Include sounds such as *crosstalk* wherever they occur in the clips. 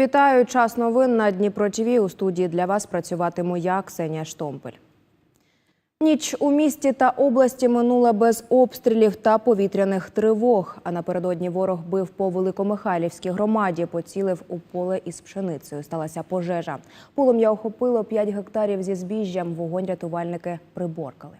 Вітаю! Час новин на Дніпро ТВ. У студії для вас працюватиму я, Ксенія Штомпель. Ніч у місті та області минула без обстрілів та повітряних тривог. А напередодні ворог бив по Великомихайлівській громаді, поцілив у поле із пшеницею. Сталася пожежа. Полум'я охопило 5 гектарів зі збіжжям. Вогонь рятувальники приборкали.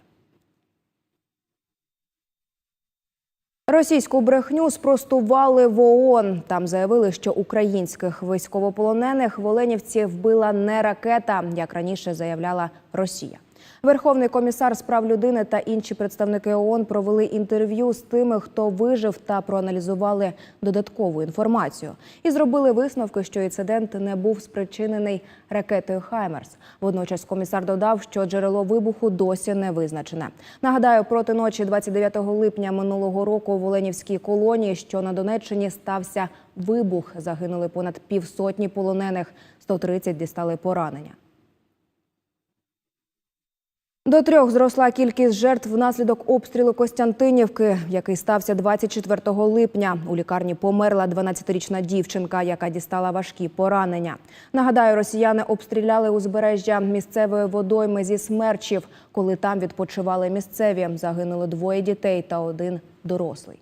Російську брехню спростували в ООН. Там заявили, що українських військовополонених в вбила не ракета, як раніше заявляла Росія. Верховний комісар з прав людини та інші представники ООН провели інтерв'ю з тими, хто вижив, та проаналізували додаткову інформацію. І зробили висновки, що інцидент не був спричинений ракетою Хаймерс. Водночас комісар додав, що джерело вибуху досі не визначене. Нагадаю, проти ночі 29 липня минулого року в Оленівській колонії, що на Донеччині стався вибух. Загинули понад півсотні полонених, 130 дістали поранення. До трьох зросла кількість жертв внаслідок обстрілу Костянтинівки, який стався 24 липня. У лікарні померла 12-річна дівчинка, яка дістала важкі поранення. Нагадаю, росіяни обстріляли узбережжя місцевої водойми зі смерчів. Коли там відпочивали місцеві, загинули двоє дітей та один дорослий.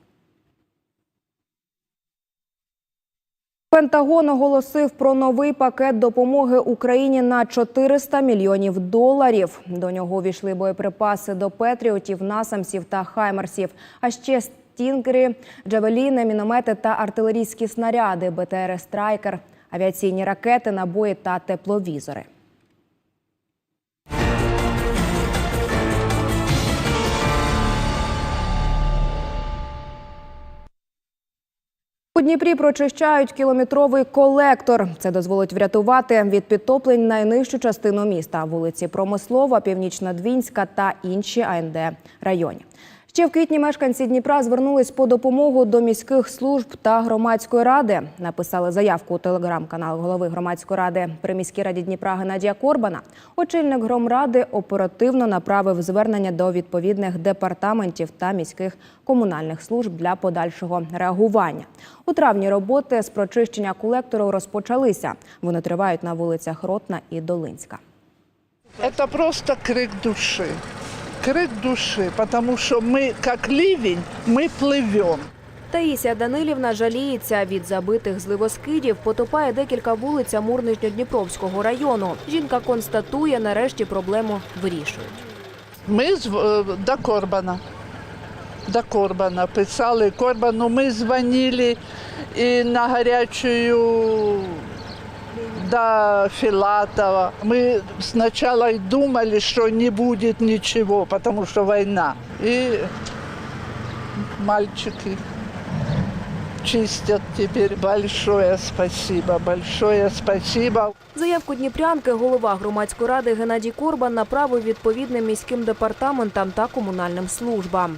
Пентагон оголосив про новий пакет допомоги Україні на 400 мільйонів доларів. До нього війшли боєприпаси до Петріотів, Насамсів та Хаймерсів, а ще стінгери, джавеліни, міномети та артилерійські снаряди, БТР Страйкер, авіаційні ракети, набої та тепловізори. У Дніпрі прочищають кілометровий колектор. Це дозволить врятувати від підтоплень найнижчу частину міста вулиці Промислова, Північна Двінська та інші АНД районі. Ще в квітні мешканці Дніпра звернулись по допомогу до міських служб та громадської ради. Написали заявку у телеграм-канал голови громадської ради при міській раді Дніпра Геннадія Корбана. Очільник громради оперативно направив звернення до відповідних департаментів та міських комунальних служб для подальшого реагування. У травні роботи з прочищення колектору розпочалися. Вони тривають на вулицях Ротна і Долинська. Это просто крик души Крик души, потому что мы, как ливень, мы плывем. Таїсія Данилівна жаліється від забитих зливоскидів. Потопає декілька вулиць Амур Нижньодніпровського району. Жінка констатує, нарешті проблему вирішують. Ми з, е, до Корбана. До Корбана писали Корбану. Ми дзвонили і на гарячую до Филатова. Мы сначала и думали, что не будет ничего, потому что война. И мальчики чистят теперь. Большое спасибо, большое спасибо. Заявку Дніпрянки голова громадської ради Геннадій Корбан направив відповідним міським департаментам та комунальним службам.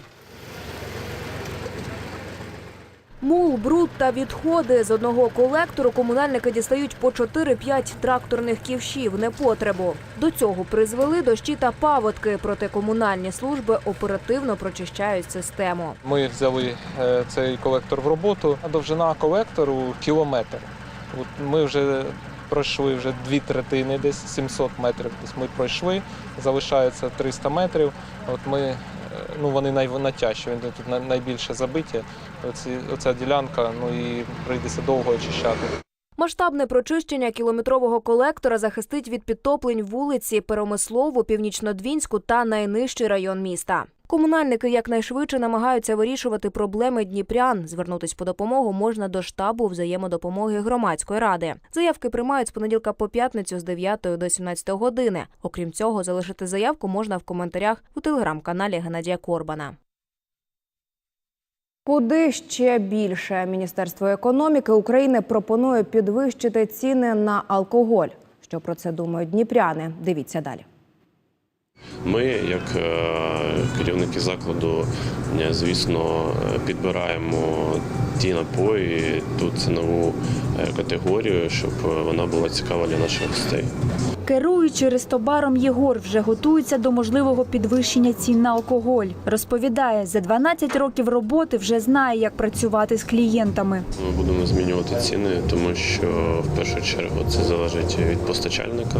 Мул, бруд та відходи з одного колектору комунальники дістають по 4-5 тракторних ківшів непотребу. До цього призвели дощі та паводки, проте комунальні служби оперативно прочищають систему. Ми взяли е, цей колектор в роботу. А Довжина колектору кілометр. Ми вже пройшли вже дві третини, десь 700 метрів. Десь ми пройшли, залишається 300 метрів. От ми, ну вони най- найтяжчі, вони тут най- найбільше забиті. Оці, оця ділянка, ну і прийдеться довго очищати. Масштабне прочищення кілометрового колектора захистить від підтоплень вулиці Перемислову, Північнодвінську та найнижчий район міста. Комунальники якнайшвидше намагаються вирішувати проблеми дніпрян. Звернутись по допомогу можна до штабу взаємодопомоги громадської ради. Заявки приймають з понеділка по п'ятницю з 9 до 17 години. Окрім цього, залишити заявку можна в коментарях у телеграм-каналі Геннадія Корбана. Куди ще більше Міністерство економіки України пропонує підвищити ціни на алкоголь. Що про це думають дніпряни? Дивіться далі. Ми, як е, керівники закладу, е, звісно, підбираємо ті напої, ту цінову е, категорію, щоб вона була цікава для наших гостей. Керуючи рестобаром Єгор вже готується до можливого підвищення цін на алкоголь. Розповідає, за 12 років роботи вже знає, як працювати з клієнтами. Ми будемо змінювати ціни, тому що в першу чергу це залежить від постачальника.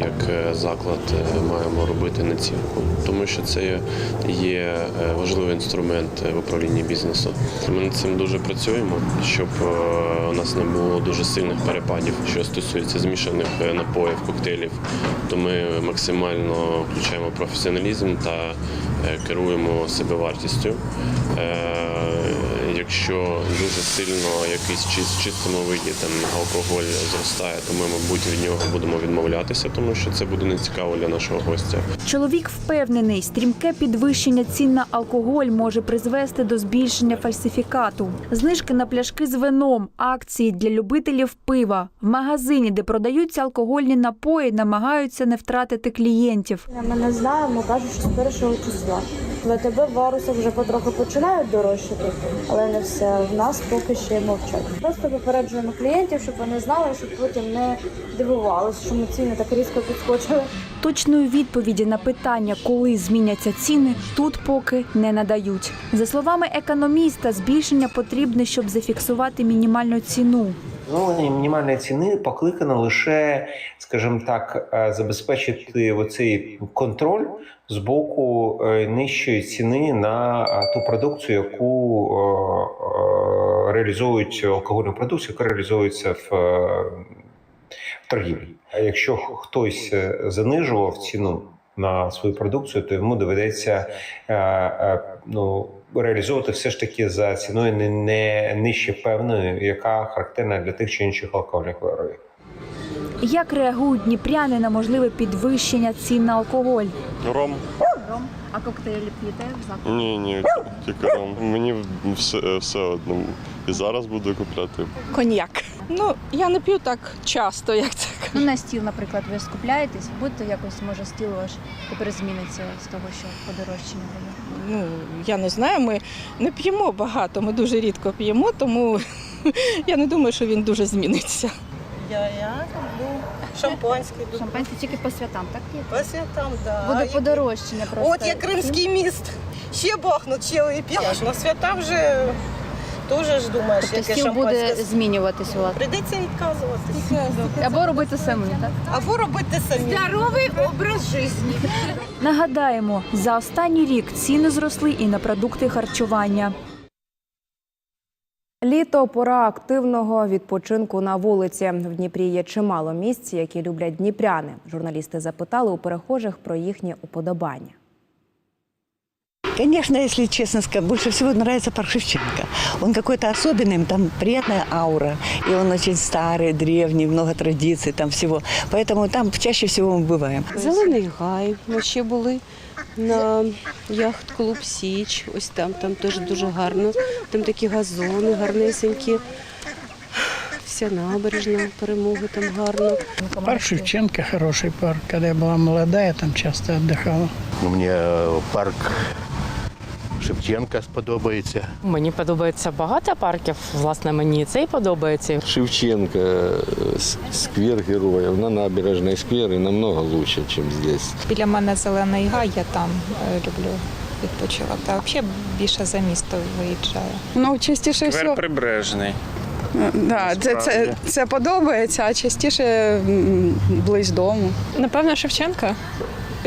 Як е, заклад, е, маємо робити націнку, тому що це є е, важливий інструмент в управлінні бізнесу. Ми над цим дуже працюємо, щоб у нас не було дуже сильних перепадів, що стосується змішаних напоїв, коктейлів. То ми максимально включаємо професіоналізм та керуємо себе вартістю. Якщо дуже сильно якийсь чи- в чистому виді там алкоголь зростає, то ми, мабуть, від нього будемо відмовлятися, тому що це буде нецікаво для нашого гостя. Чоловік впевнений, стрімке підвищення цін на алкоголь може призвести до збільшення фальсифікату. Знижки на пляшки з вином, акції для любителів пива. В магазині, де продаються алкогольні напої, намагаються не втратити клієнтів. Ми не знаємо, кажуть, що з першого числа. В АТБ варуси вже потроху починають дорожчати, але не все. В нас поки ще мовчать. Просто попереджуємо клієнтів, щоб вони знали, щоб потім не дивувалися, що ми ціни так різко підскочили. Точної відповіді на питання, коли зміняться ціни, тут поки не надають. За словами економіста, збільшення потрібне, щоб зафіксувати мінімальну ціну. Встановлення мінімальної ціни покликано лише, скажімо так, е, забезпечити оцей контроль з боку е, нижчої ціни на е, ту продукцію, яку реалізують алкогольну продукцію, яка реалізується в, торгівлі. А якщо хтось занижував ціну на свою продукцію, то йому доведеться ну, реалізовувати все ж таки за ціною не, не нижче певною, яка характерна для тих чи інших алкогольних виробів. Як реагують дніпряни на можливе підвищення цін на алкоголь? Ром? А коктейлі п'єте в закладі? Ні, ні, тільки ром. Мені все, все одно. І зараз буду купляти. коньяк. Ну, я не п'ю так часто, як це. Ну, на стіл, наприклад, ви скупляєтесь, будете якось, може, стіл ваш тепер зміниться з того, що подорожчання було. Ну, я не знаю, ми не п'ємо багато, ми дуже рідко п'ємо, тому *laughs* я не думаю, що він дуже зміниться. Я, я люблю шампанське, люблю. Шампанське тільки по святам, так? По святам, да. Буде як- подорожчання просто. От є Кримський міст. Ще бахнуть, ще вип'єш. На свята вже теж ж думаєш, Тобто яке стіл буде шампанське. змінюватись у вас. Прийдеться відказуватися. Або робити самі, так? Або робити самі. Здоровий образ життя. Нагадаємо, за останній рік ціни зросли і на продукти харчування. Літо пора активного відпочинку на вулиці. В Дніпрі є чимало місць, які люблять дніпряни. Журналісти запитали у перехожих про їхнє уподобання. Конечно, если честно сказать, больше всего нравится парк Шевченко. Он какой-то особенный, там приятная аура. И он очень старый, древний, много традиций там всего. Поэтому там чаще всего мы бываем. Зелений гай. Ми ще були на яхт-клуб Січ. Ось там, там теж дуже гарно. Там такі газони гарнесенькі. Вся набережна перемоги там гарно. Парк Шевченко хороший парк. Когда я была молодая, там часто отдыхала. Мені парк Шевченка сподобається. Мені подобається багато парків. Власне, мені цей подобається. Шевченка, сквер героїв, на набережній сквер і намного лучше, ніж здесь. Біля мене зелений гай, я там е, люблю відпочивати. А взагалі більше за місто виїжджаю. Ну, частіше всього. прибережний. Да, це, це, це подобається, а частіше близь дому. Напевно, Шевченка.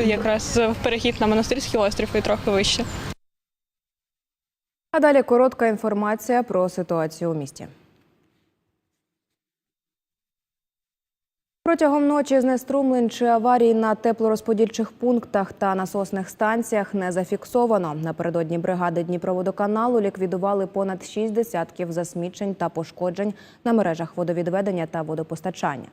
Якраз в перехід на монастирський острів і трохи вище. А далі коротка інформація про ситуацію у місті. Протягом ночі знеструмлень чи аварій на теплорозподільчих пунктах та насосних станціях не зафіксовано. Напередодні бригади Дніпроводоканалу ліквідували понад 6 десятків засмічень та пошкоджень на мережах водовідведення та водопостачання.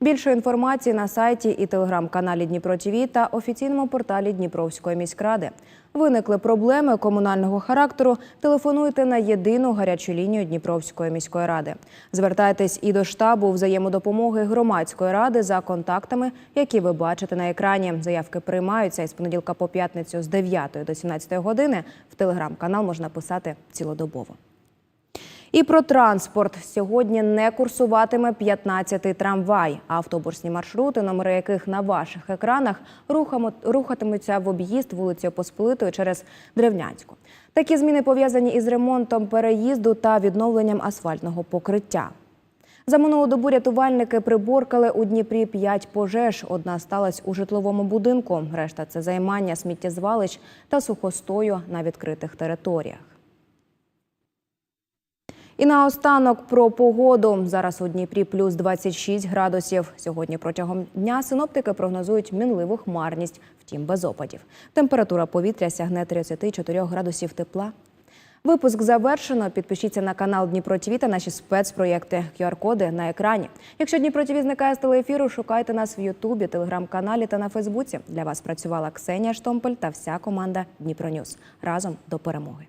Більше інформації на сайті і телеграм-каналі Дніпро ТІВІ та офіційному порталі Дніпровської міськради. Виникли проблеми комунального характеру. Телефонуйте на єдину гарячу лінію Дніпровської міської ради. Звертайтесь і до штабу взаємодопомоги громадської ради за контактами, які ви бачите на екрані. Заявки приймаються із понеділка по п'ятницю з 9 до 17 години. В телеграм-канал можна писати цілодобово. І про транспорт сьогодні не курсуватиме 15-й трамвай. Автобусні маршрути, номери яких на ваших екранах рухатимуться в об'їзд вулиці Посполитої через Древнянську. Такі зміни пов'язані із ремонтом переїзду та відновленням асфальтного покриття. За минулу добу рятувальники приборкали у Дніпрі п'ять пожеж. Одна сталася у житловому будинку. Решта це займання сміттєзвалищ та сухостою на відкритих територіях. І наостанок про погоду. Зараз у Дніпрі плюс 26 градусів. Сьогодні протягом дня синоптики прогнозують мінливу хмарність, втім без опадів. Температура повітря сягне 34 градусів тепла. Випуск завершено. Підпишіться на канал Дніпро ТВ та наші спецпроєкти. QR-коди на екрані. Якщо Дніпро ТВ зникає з телеефіру, шукайте нас в Ютубі, телеграм-каналі та на Фейсбуці. Для вас працювала Ксенія Штомпель та вся команда Дніпро Ньюс. Разом до перемоги.